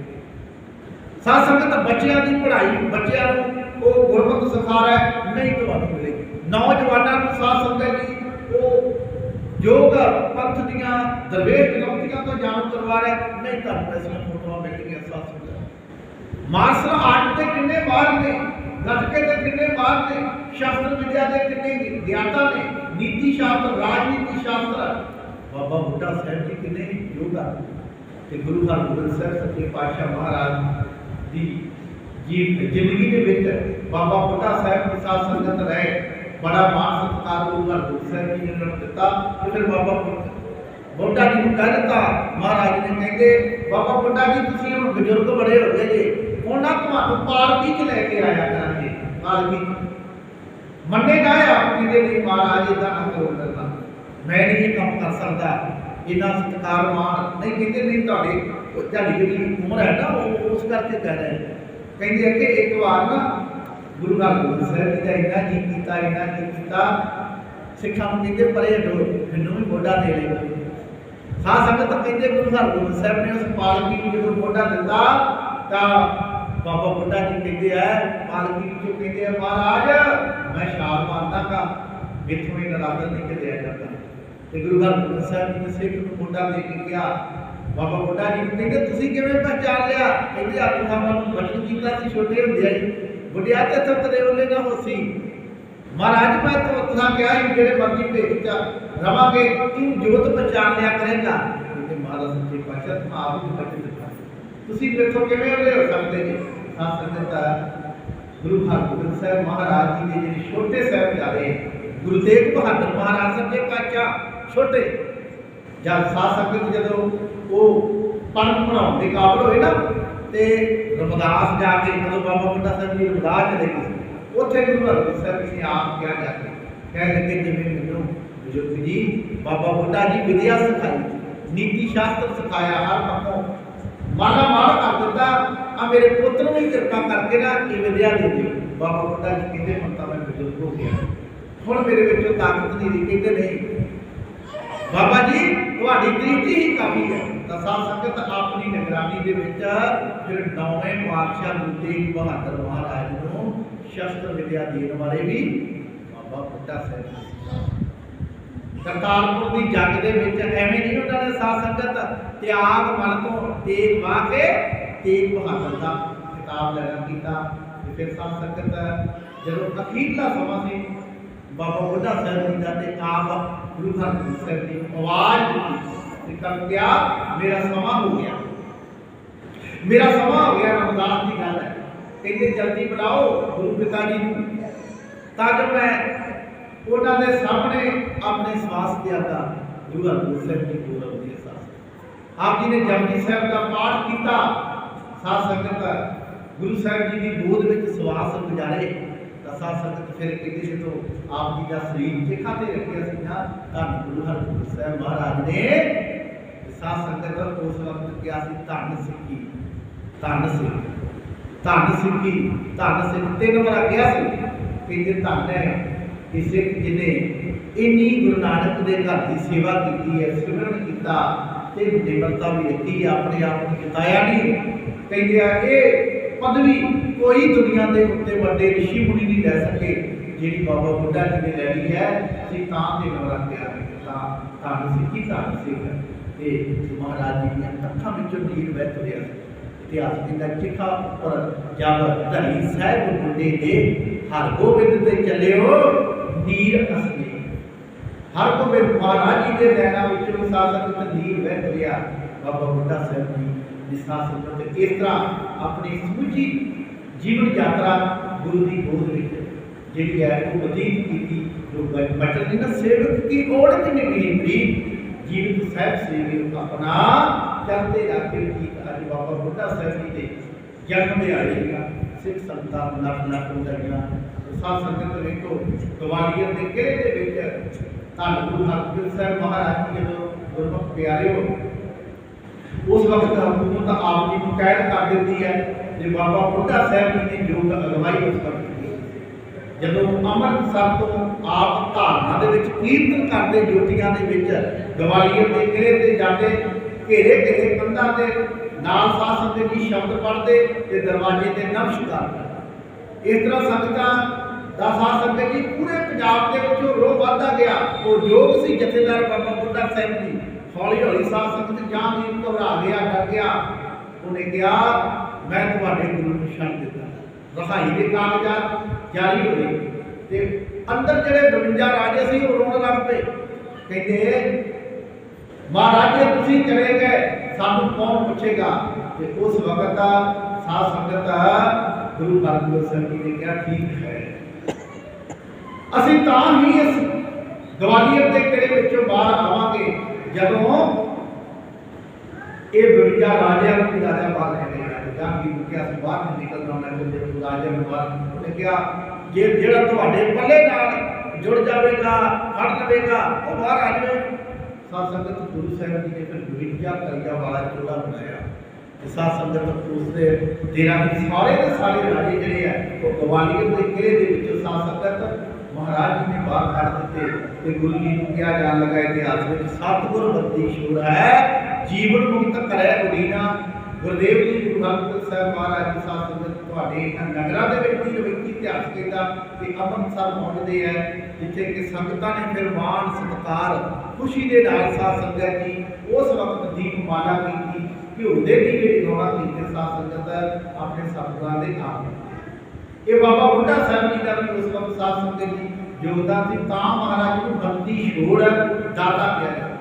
ਸਾਧ ਸੰਗਤ ਬੱਚਿਆਂ ਦੀ ਪੜ੍ਹਾਈ, ਬੱਚਿਆਂ ਨੂੰ ਉਹ ਗੁਰਮਤਿ ਸਿਖਾ ਹੈ, ਨਹੀਂ ਤੁਹਾਨੂੰ ਮਿਲੇਗੀ। ਨੌਜਵਾਨਾਂ ਨੂੰ ਸਾਧ ਸੰਗਤ ਜੀ ਉਹ ਯੋਗ ਪੰਥ ਦੀਆਂ ਦਰਵੇਸ਼ ਚੁਣੌਤੀਆਂ ਤੋਂ ਜਾਣੂ ਕਰਵਾ ਰਿਹਾ ਨਹੀਂ ਤੁਹਾਨੂੰ ਐਸੀਆਂ ਫੋਟੋਆਂ ਮਿਲਣਗੀਆਂ ਸਾਧ ਸੰਗਤ ਮਾਰਸ਼ਲ ਆਰਟ ਦੇ ਕਿੰਨੇ ਬਾਹਰ ਨੇ ਗੱਤਕੇ ਦੇ ਕਿੰਨੇ ਬਾਹਰ ਨੇ ਸ਼ਾਸਤਰ ਵਿਦਿਆ ਦੇ ਕਿੰਨੇ ਗਿਆਤਾ ਨੇ ਨੀਤੀ ਸ਼ਾਸਤਰ ਰਾਜਨੀਤੀ ਸ਼ਾਸਤਰ। ਬਾਬਾ ਬੁੱਢਾ ਸਾਹਿਬ ਜੀ ਕਿੰਨੇ ਯੋਗਾ ਤੇ ਗੁਰੂ ਹਰਗੋਬਿੰਦ ਸਾਹਿਬ ਸੱਚੇ ਪਾਤਸ਼ਾਹ ਮਹਾਰਾਜ ਦੀ ਜੀਵ ਜ਼ਿੰਦਗੀ ਦੇ ਵਿੱਚ ਬਾਬਾ ਬੁੱਢਾ ਸਾਹਿਬ ਦੀ ਸਾਧ ਸੰਗਤ ਰਹੇ ਬੜਾ ਮਾਣ ਸਤਿਕਾਰ ਗੁਰੂ ਹਰਗੋਬਿੰਦ ਸਾਹਿਬ ਜੀ ਨੇ ਉਹਨਾਂ ਨੂੰ ਦਿੱਤਾ ਤੇ ਫਿਰ ਬਾਬਾ ਬੁੱਢਾ ਬੁੱਢਾ ਜੀ ਨੂੰ ਕਹਿ ਦਿੱਤਾ ਮਹਾਰਾਜ ਨੇ ਕਹਿੰਦੇ ਬਾਬਾ ਬੁੱਢਾ ਜੀ ਤੁਸੀਂ ਹੁਣ ਬਜ਼ੁਰਗ ਬੜੇ ਹੋ ਗਏ ਜੀ ਹੁਣ ਨਾ ਤੁਹਾਨੂੰ ਪਾਲਕੀ 'ਚ ਲੈ ਕੇ ਆਇਆ ਕਰਾਂਗੇ ਪਾਲਕੀ 'ਚ। ਮੰਨੇ ਨਾ ਆਪ ਜੀ ਦੇ ਲਈ ਮਹਾਰਾਜ ਇਦਾਂ ਨਾ ਕਰੋ ਕਰਨਾ ਮੈਂ ਨਹੀਂ ਇਹ ਕੰਮ ਕਰ ਸਕਦਾ ਇੰਨਾ ਸਤਿਕਾਰ ਮਾਣ ਨਹੀਂ ਕਹਿੰਦੇ ਨਹੀਂ ਤੁਹਾਡੇ ਉਹ ਤੁਹਾਡੀ ਜਿਹੜੀ ਉਮਰ ਹੈ ਨਾ ਉਹ ਉਸ ਕਰਕੇ ਕਹਿ ਰਹੇ ਨੇ। ਕਹਿੰਦੇ ਕਿ ਇੱਕ ਵਾਰ ਨਾ ਗੁਰੂ ਹਰਗੋਬਿੰਦ ਸਾਹਿਬ ਜੀ ਦਾ ਇੰਨਾ ਜੀ ਕੀਤਾ, ਇੰਨਾ ਜੀ ਕੀਤਾ, ਸਿੱਖਾਂ ਨੂੰ ਕਹਿੰਦੇ ਪਰੇ ਹਟੋ, ਮੈਨੂੰ ਵੀ ਮੋਢਾ ਦੇ ਲੈ ਸਾਧ ਸੰਗਤ ਕਹਿੰਦੇ ਗੁਰੂ ਹਰਗੋਬਿੰਦ ਸਾਹਿਬ ਨੇ ਉਸ ਪਾਲਕੀ ਨੂੰ ਜਦੋਂ ਮੋਢਾ ਦਿੱਤਾ, ਤਾਂ ਬਾਬਾ ਬੁੱਢਾ ਜੀ ਕਹਿੰਦੇ ਆ, ਪਾਲਕੀ ਵਿੱਚੋਂ ਕਹਿੰਦੇ ਆ, ਮਹਾਰਾਜ, ਮੈਂ ਛਾਲ ਮਾਰਦਾ ਕਾ ਇੱਥੋਂ ਇਹ ਨਰਾਦਰ ਨਹੀਂ ਜਾਂਦਾ ਤੇ ਗੁਰੂ ਹਰਗੋਬਿੰਦ ਸਾਹਿਬ ਜੀ ਨੇ ਸਿੱਖ ਨੂੰ ਮੋਢਾ ਦੇ ਕੇ ਕਿਹਾ ਬਾਬਾ ਬੁੱਢਾ ਜੀ ਨੂੰ ਕਹਿੰਦੇ ਤੁਸੀਂ ਕਿਵੇਂ ਪਹਿਚਾਨ ਲਿਆ? ਕਹਿੰਦੇ ਆਪ ਸਾਹਿਬਾਂ ਨੂੰ ਬਚਨ ਕੀਤਾ ਸੀ ਛੋਟੇ ਹੁੰਦੇ ਆ ਜੀ ਬੁੱਢਿਆ ਤੇ ਤੁਮ ਤੇਰੇ ਉਹਲੇ ਨਾ ਹੋਸੀ ਮਹਾਰਾਜ ਮੈਂ ਤੋਂ ਤੁਸਾਂ ਕਿਹਾ ਸੀ, ਜਿਹੜੇ ਮਰਜ਼ੀ ਭੇਜ ਚ ਰਵਾਂਗੇ, ਤੂੰ ਜੋਤ ਪਛਾਣ ਲਿਆ ਕਰੇਗਾ। ਤੇ ਮਹਾਰਾਜ ਸੱਚੇ ਪਾਤਸ਼ਾਹ ਤੁਮ ਆਪ ਹੀ ਬਚਨ ਦਿੱਤਾ ਤੁਸੀਂ ਮੇਥੋਂ ਕਿਵੇਂ ਉਹਲੇ ਹੋ ਸਕਦੇ ਜੀ ਸਾਧ ਸੰਗਤ ਗੁਰੂ ਹਰਗੋਬਿੰਦ ਸਾਹਿਬ ਮਹਾਰਾਜ ਜੀ ਦੇ ਜਿਹੜੇ ਛੋਟੇ ਸਾਹਿਬਜ਼ਾਦੇ ਗੁਰੂ ਤੇਗ ਬਹਾਦਰ ਮਹਾਰਾਜ ਸੱਚੇ ਪਾਤਸ਼ਾਹ, ਛੋਟੇ। ਜਦ ਸਾਧ ਸੰਗਤ ਜਦੋਂ ਉਹ ਪੜ੍ਹਨ ਪੜਾਉਣ ਦੇ ਕਾਬਲ ਹੋਏ ਨਾ, ਤੇ ਰਮਦਾਸ ਜਾ ਕੇ ਜਦੋਂ ਬਾਬਾ ਬੁੱਢਾ ਸਾਹਿਬ ਜੀ ਰਮਦਾਸ ਚਲੇ ਗਏ, ਉੱਥੇ ਗੁਰੂ ਹਰਗੋਬਿੰਦ ਸਾਹਿਬ ਜੀ ਨੇ ਆਪ ਕਿਹਾ ਜਾ ਕੇ, ਕਹਿ ਲੱਗੇ ਜਿਵੇਂ ਮੈਨੂੰ ਬਜ਼ੁਰਗ ਜੀ, ਬਾਬਾ ਬੁੱਢਾ ਜੀ ਵਿਦਿਆ ਸਿਖਾਈ, ਨੀਤੀ ਸ਼ਾਸਤਰ ਸਿਖਾਇਆ, ਹਰ ਪੱਖੋਂ ਮਾਲਾ ਮਾਲ ਕਰ ਦਿੱਤਾ ਆ ਮੇਰੇ ਪੁੱਤ ਨੂੰ ਵੀ ਕਿਰਪਾ ਕਰਕੇ ਨਾ ਇਹ ਵਿਦਿਆ ਦੇ ਦਿਓ। ਬਾਬਾ ਬੁੱਢਾ ਜੀ ਕਹਿੰਦੇ, ਹੁਣ ਤਾਂ ਮੈਂ ਬਜ਼ੁਰਗ ਹੋ ਗਿਆ। ਹੁਣ ਮੇਰੇ ਵਿੱਚੋਂ ਤਾਕਤ ਨਹੀਂ ਰਹੀ ਕਹਿੰਦੇ ਨਹੀਂ। ਬਾਬਾ ਜੀ, ਤੁਹਾਡੀ ਦ੍ਰਿਸ਼ਟੀ ਹੀ ਕਾਫੀ ਹੈ। ਤਾਂ ਸਾਧ ਸੰਗਤ ਆਪਣੀ ਨਿਗਰਾਨੀ ਦੇ ਵਿੱਚ ਫਿਰ ਨੌਵੇਂ ਪਾਤਸ਼ਾਹ ਗੁਰੂ ਬਹਾਦਰ ਮਹਾਰਾਜ ਨੂੰ ਸ਼ਸਤਰ ਵਿਦਿਆ ਦੇਣ ਵਾਲੇ ਵੀ ਬਾਬਾ ਬੁੱਢਾ ਸਾਹਿਬ ਕਰਤਾਰਪੁਰ ਦੀ ਜੰਗ ਦੇ ਵਿੱਚ ਐਵੇਂ ਨਹੀਂ ਉਹਨਾਂ ਨੇ ਸਾਧ ਸੰਗਤ ਤਿਆਗ, ਮਨ ਤੋਂ ਤੇਗ ਵਾਹ ਕੇ ਤੇਗ ਬਹਾਦਰ ਦਾ ਖਿਤਾਬ ਲੈਣਾ ਕੀਤਾ। ਫਿਰ ਸਾਧ ਸੰਗਤ ਜਦੋਂ ਅਖੀਰਲਾ ਸਮਾਂ ਸੀ, ਬਾਬਾ ਬੁੱਢਾ ਸਾਹਿਬ ਜੀ ਦਾ ਤੇ ਆਪ ਗੁਰੂ ਹਰਗੋਬਿੰਦ ਸਾਹਿਬ ਜੀ ਆਵਾਜ਼ ਦਿੱਤੀ ਤੇ ਕਰ ਗਿਆ ਮੇਰਾ ਸਮਾਂ ਹੋ ਗਿਆ। ਮੇਰਾ ਸਮਾਂ ਹੋ ਗਿਆ ਰਮਦਾਸ ਦੀ ਗੱਲ ਹੈ। ਕਹਿੰਦੇ, ਜਲਦੀ ਬੁਲਾਓ, ਗੁਰੂ ਪਿਤਾ ਜੀ ਨੂੰ। ਤਾਂ ਜੋ ਮੈਂ ਉਹਨਾਂ ਦੇ ਸਾਹਮਣੇ ਆਪਣੇ ਸਵਾਸ ਦਿਆਗਾ ਗੁਰੂ ਹਰਗੋਬਿੰਦ ਸਾਹਿਬ ਜੀ ਕੋਲ ਆਉਂਦੀ ਸਾਸ ਆਪ ਜੀ ਨੇ ਜਪਜੀ ਸਾਹਿਬ ਦਾ ਪਾਠ ਕੀਤਾ। ਸਾਧ ਸੰਗਤ, ਗੁਰੂ ਸਾਹਿਬ ਜੀ ਦੀ ਗੋਦ ਵਿੱਚ ਸਵਾਸ ਗੁਜ਼ਾਰੇ ਤਾਂ ਸਾਧ ਸੰਗਤ ਫਿਰ ਕਹਿੰਦੇ, ਜਦੋਂ ਆਪ ਜੀ ਦਾ ਸਰੀਰ ਚਿਖਾ ਤੇ ਰੱਖਿਆ ਸੀ ਨਾ, ਤਾਂ ਗੁਰੂ ਹਰਗੋਬਿੰਦ ਸਾਹਿਬ ਮਹਾਰਾਜ ਨੇ ਸਾਧ ਸੰਗਤ ਉਸ ਵਕਤ ਕਿਹਾ ਸੀ, ਧੰਨ ਸਿੱਖੀ, ਧੰਨ ਸਿੱਖ, ਧੰਨ ਸਿੱਖੀ, ਧੰਨ ਸਿੱਖ। ਤਿੰਨ ਵਾਰ ਕਿਹਾ ਸੀ ਕਹਿੰਦੇ ਧੰਨ ਹੈ, ਕਿ ਸਿੱਖ ਜਿਹਨੇ ਇੰਨੀ ਗੁਰੂ ਨਾਨਕ ਦੇ ਘਰ ਦੀ ਸੇਵਾ ਕੀਤੀ ਹੈ, ਸਿਮਰਨ ਕੀਤਾ ਤੇ ਨਿਮਰਤਾ ਵੀ ਰੱਖੀ ਆਪਣੇ ਆਪ ਨੂੰ ਜਿਤਾਇਆ ਨਹੀਂ। ਕਹਿੰਦੇ ਆ, ਇਹ ਪਦਵੀ ਕੋਈ ਦੁਨੀਆ ਦੇ ਉੱਤੇ ਵੱਡੇ ਰਿਸ਼ੀ ਮੁਨੀ ਨਹੀਂ ਲੈ ਸਕੇ, ਜਿਹੜੀ ਬਾਬਾ ਬੁੱਢਾ ਜੀ ਨੇ ਲੈ ਲਈ ਹੈ। ਅਸੀਂ ਤਾਂ ਦੇ ਨਾਲ ਰੱਖਿਆ ਤਾਂ ਸਿੱਖੀ, ਧੰਨ ਸਿੱਖ। ਤੇ ਮਹਾਰਾਜ ਜੀ ਦੀਆਂ ਅੱਖਾਂ ਵਿੱਚੋਂ ਨੀਰ ਵਹਿ ਤੁਰਿਆ। ਇਤਿਹਾਸ ਕਹਿੰਦਾ ਚਿਖਾ ਉੱਪਰ ਜਦ ਧਰੀ ਸਾਹਿਬ ਮੁੰਡੇ ਦੇ ਹਰ ਗੋਬਿੰਦ ਤੇ ਚੱਲਿਓ ਨੀਰ ਅਸਲੀ। ਹਰ ਗੋਬਿੰਦ ਮਹਾਰਾਜ ਜੀ ਦੇ ਨੈਣਾ ਵਿੱਚੋਂ ਸਾਸਕ ਤੇ ਨੀਰ ਵਹਿ ਤੁਰਿਆ। ਬਾਬਾ ਬੁੱਢਾ ਸਾਹਿਬ ਜੀ ਦੀ ਸਾਸਕ ਇਸ ਤਰ੍ਹਾਂ ਆਪਣੀ ਸਮੁੱਚੀ ਜੀਵਨ ਯਾਤਰਾ ਗੁਰੂ ਦੀ ਗੋਦ ਵਿੱਚ, ਜਿਹੜੀ ਹੈ ਉਹ ਬਤੀਤ ਕੀਤੀ। ਜੋ ਬਚਨ ਦੀ ਨਾ ਸੇਵਕ ਕੀ ਓੜ ਕਿੰਨੀ ਗਰੀਬੀ ਜੀਵਨ ਸਾਹਿਬ ਸੇਵੀ ਨੂੰ ਆਪਣਾ ਚਰਤੇ ਰੱਖੇ ਕੀ ਅੱਜ ਬਾਬਾ ਬੁੱਢਾ ਸਾਹਿਬ ਜੀ ਦੇ ਜਨਮ ਦਿਹਾੜੇ ਦਾ ਸਿੱਖ ਸੰਤਾਂ ਨੂੰ ਲੱਖ ਲੱਖ ਵਧਾਈਆਂ ਸਾਧ ਸੰਗਤ ਵੇਖੋ ਗਵਾਲੀਅਰ ਦੇ ਕਿਲੇ ਦੇ ਵਿੱਚ ਧੰਨ ਗੁਰੂ ਹਰਗੋਬਿੰਦ ਸਾਹਿਬ ਮਹਾਰਾਜ ਜੀ ਜਦੋਂ ਗੁਰਮੁਖ ਪਿਆਰੇ ਹੋ ਉਸ ਵਕਤ ਹਕੂਮਤ ਆਪ ਜੀ ਨੂੰ ਕੈਦ ਕਰ ਦਿੰਦੀ ਹੈ ਜੇ ਬਾਬਾ ਬੁੱਢਾ ਸਾਹਿਬ ਜੀ ਨੇ ਯੋਗ ਅਗਵਾਈ ਉਸ ਵਕਤ ਕੀਤੀ ਜਦੋਂ ਅੰਮ੍ਰਿਤਸਰ ਤੋਂ ਆਪ ਧਾਰਨਾ ਦੇ ਵਿੱਚ ਕੀਰਤਨ ਕਰਦੇ ਜੋਤੀਆਂ ਦੇ ਵਿੱਚ, ਗਵਾਲੀਅਰ ਦੇ ਕਿਲੇ ਤੇ ਜਾਂਦੇ, ਘੇਰੇ ਘੇਰੇ ਕੰਧਾਂ ਤੇ ਨਾਲ ਸਾਧ ਸੰਗਤ ਸ਼ਬਦ ਪੜ੍ਹਦੇ ਤੇ ਦਰਵਾਜ਼ੇ ਤੇ ਨਮਸਕਾਰ ਕਰਦੇ। ਇਸ ਤਰ੍ਹਾਂ ਸੰਗਤਾਂ ਦਾ ਸਾਧ ਸੰਗਤ ਪੂਰੇ ਪੰਜਾਬ ਦੇ ਵਿੱਚੋਂ ਰੋਹ ਵੱਧਦਾ ਗਿਆ। ਉਹ ਯੋਗ ਸੀ ਜਥੇਦਾਰ ਬਾਬਾ ਬੁੱਢਾ ਸਾਹਿਬ ਜੀ। ਹੌਲੀ ਹੌਲੀ ਸਾਹ ਸੰਗਤ ਜਾਂ ਵੀ ਘਬਰਾ ਗਿਆ, ਡਰ ਗਿਆ। ਉਹਨੇ ਕਿਹਾ, ਮੈਂ ਤੁਹਾਡੇ ਗੁਰੂ ਨੂੰ ਛੱਡ ਦਿੱਤਾ। ਰਹਾਈ ਦੇ ਕਾਗਜ਼ਾਤ ਜਾਰੀ ਹੋਏ ਤੇ ਅੰਦਰ ਜਿਹੜੇ 52 ਰਾਜੇ ਸੀ, ਉਹ ਰੋਣ ਲੱਗ ਪਏ। ਕਹਿੰਦੇ, ਮਹਾਰਾਜ, ਤੁਸੀਂ ਚਲੇ ਗਏ। ਸਾਨੂੰ ਕੌਣ ਪੁੱਛੇਗਾ? ਤੇ ਉਸ ਵਕਤ ਦਾ ਸਾਧ ਸੰਗਤ ਗੁਰੂ ਹਰਗੋਬਿੰਦ ਸਾਹਿਬ ਜੀ ਨੇ ਕਿਹਾ, ਠੀਕ ਹੈ। ਅਸੀਂ ਤਾਂ ਹੀ ਇਸ ਗਵਾਲੀਅਰ ਦੇ ਕਿਲੇ ਵਿੱਚੋਂ ਬਾਹਰ ਆਵਾਂਗੇ, ਜਦੋਂ ਇਹ 52 ਰਾਜਿਆਂ ਨੂੰ ਵੀ ਰਾਜਾ ਬਾਹਰ ਲੈ ਗਏ ਜਾਂ ਕੀ ਕਿਹਾ ਅਸੀਂ ਬਾਹਰ ਨਹੀਂ ਨਿਕਲਣਾ ਮੈਂ ਤੇ ਰਾਜਾ ਨੂੰ ਬਾਹਰ ਉਹਨੇ ਕਿਹਾ ਜੇ ਜਿਹੜਾ ਤੁਹਾਡੇ ਪੱਲੇ ਨਾਲ ਜੁੜ ਜਾਵੇਗਾ, ਫੜ ਲਵੇਗਾ, ਉਹ ਬਾਹਰ ਆ ਜਾਵੇ। ਸਾਧ ਸੰਗਤ ਗੁਰੂ ਸਾਹਿਬ ਜੀ ਨੇ ਫਿਰ 52 ਕਰੀਆ ਵਾਲਾ ਚੋਲਾ ਬਣਾਇਆ। ਤੇ ਸਾਧ ਸੰਗਤ ਉਸ ਦੇ ਤੇਰਾ ਹੀ ਸਾਰੇ ਦੇ ਸਾਰੇ ਰਾਜੇ ਜਿਹੜੇ ਆ, ਉਹ ਗਵਾਲੀਅਰ ਦੇ ਕਿਲੇ ਦੇ ਵਿੱਚੋਂ ਸਾਧ ਸੰਗਤ ਮਹਾਰਾਜ ਜੀ ਨੇ ਬਾਹਰ ਕੱਢ ਦਿੱਤੇ ਤੇ ਗੁਰੂ ਜੀ ਨੂੰ ਕਿਹਾ ਜਾਣ ਲੱਗਾ ਇਤਿਹਾਸ ਵਿੱਚ ਸਤਿਗੁਰ ਬੰਦੀ ਸ਼ੂਰ ਹੈ। ਜੀਵਨ ਮੁਕਤ ਕਰੇ ਉਡੀਨਾ ਗੁਰਦੇਵ ਜੀ, ਗੁਰੂ ਹਰਗੋਬਿੰਦ ਸਾਹਿਬ ਮਹਾਰਾਜ ਜੀ, ਸਾਧ ਸੰਗਤ, ਤੁਹਾਡੇ ਇਹਨਾਂ ਨਗਰਾਂ ਦੇ ਵਿੱਚ ਵੀ ਰਵਿੱਤੀ ਇਤਿਹਾਸ ਕਹਿੰਦਾ ਕਿ ਅੰਮ੍ਰਿਤਸਰ ਪਹੁੰਚਦੇ ਆ, ਜਿੱਥੇ ਕਿ ਸੰਗਤਾਂ ਨੇ ਫਿਰ ਮਾਣ, ਸਤਿਕਾਰ, ਖੁਸ਼ੀ ਦੇ ਨਾਲ ਸਾਧ ਸੰਗਤ ਜੀ, ਉਸ ਵਕਤ ਦੀਪਮਾਲਾ ਕੀਤੀ, ਘਿਓ ਦੇ ਦੀਵੇ ਜਗਾਉਣਾ ਕੀਤੇ ਸਾਧ ਸੰਗਤ ਆਪਣੇ ਸਤਿਗੁਰਾਂ ਦੇ ਆਪ ਇਹ ਬਾਬਾ ਬੁੱਢਾ ਸਾਹਿਬ ਜੀ ਦਾ ਵੀ ਉਸ ਵਕਤ ਸਾਧ ਸੰਗਤ ਜੀ ਯੋਗਦਾਨ ਸੀ, ਤਾਂ ਮਹਾਰਾਜ ਨੂੰ ਬੰਦੀ ਛੋੜ ਦਾਤਾ ਕਿਹਾ ਜਾਂਦਾ।